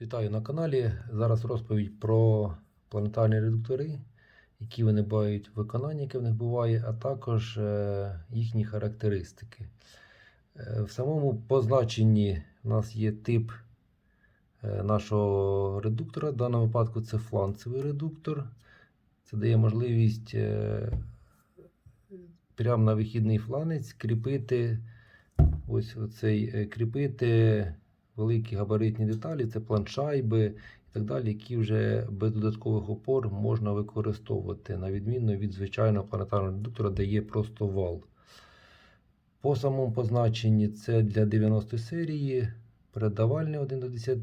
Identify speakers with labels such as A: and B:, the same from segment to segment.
A: Вітаю на каналі. Зараз розповідь про планетарні редуктори, які вони бувають виконання, яке в них буває, а також е, їхні характеристики. Е, В самому позначенні у нас є тип е, нашого редуктора. В даному випадку це фланцевий редуктор. Це дає можливість прямо на вихідний фланець кріпити ось оцей, кріпити великі габаритні деталі, це планшайби і так далі, які вже без додаткових опор можна використовувати, на відміну від звичайного планетарного редуктора, де є просто вал. По самому позначенні це для 90 серії, передавальний 1 до 10,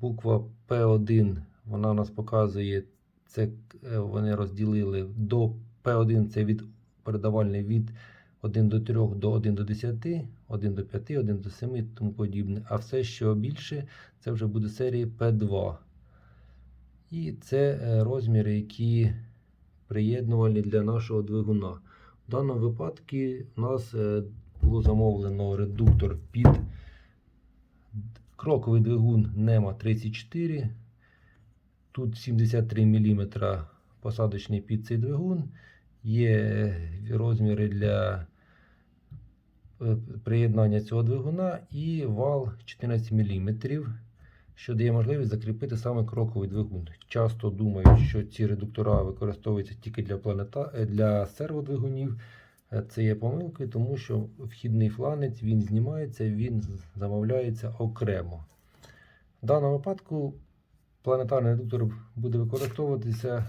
A: буква P1, вона нас показує, це е, вони розділили до P1 це від передавальний від 1 до 3 до 1 до 10, 1 до 5, 1 до 7 і тому подібне. А все, що більше, це вже буде серії P2. І це е, розміри, які приєднувальні для нашого двигуна. В даному випадку у нас е, було замовлено редуктор під кроковий двигун NEMA 34. Тут 73 мм посадочний під цей двигун. Є розміри для е, приєднання цього двигуна і вал 14 мм, що дає можливість закріпити саме кроковий двигун. Часто думають, що ці редуктора використовуються тільки для, планета... е, для серводвигунів. Е, Це є помилкою, тому що вхідний фланець він знімається, він замовляється окремо. В даному випадку планетарний редуктор буде використовуватися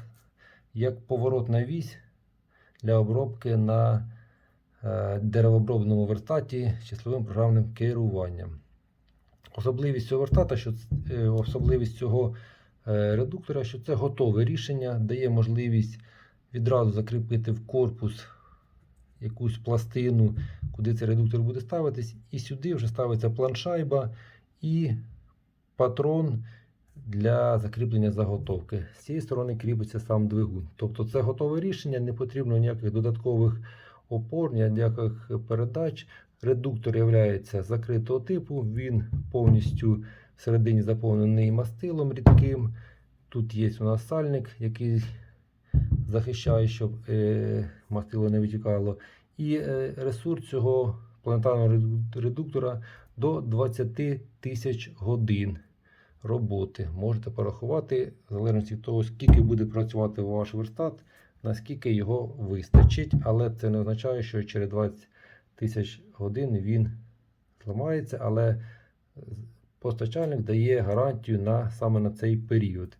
A: як поворотна вісь для обробки на е, деревообробному верстаті числовим програмним керуванням. Особливість цього верстата, що е, особливість цього е, редуктора, що це готове рішення, дає можливість відразу закріпити в корпус якусь пластину, куди цей редуктор буде ставитись, і сюди вже ставиться планшайба і патрон для закріплення заготовки. З цієї сторони кріпиться сам двигун. Тобто це готове рішення, не потрібно ніяких додаткових опор, ніяких передач. Редуктор є закритого типу, він повністю всередині заповнений мастилом рідким. Тут є у нас сальник, який захищає, щоб е, мастило не витікало. І е, ресурс цього планетарного редуктора до 20 тисяч годин роботи. Можете порахувати, в залежності від того, скільки буде працювати ваш верстат, наскільки його вистачить. Але це не означає, що через 20 тисяч годин він зламається, але постачальник дає гарантію на, саме на цей період.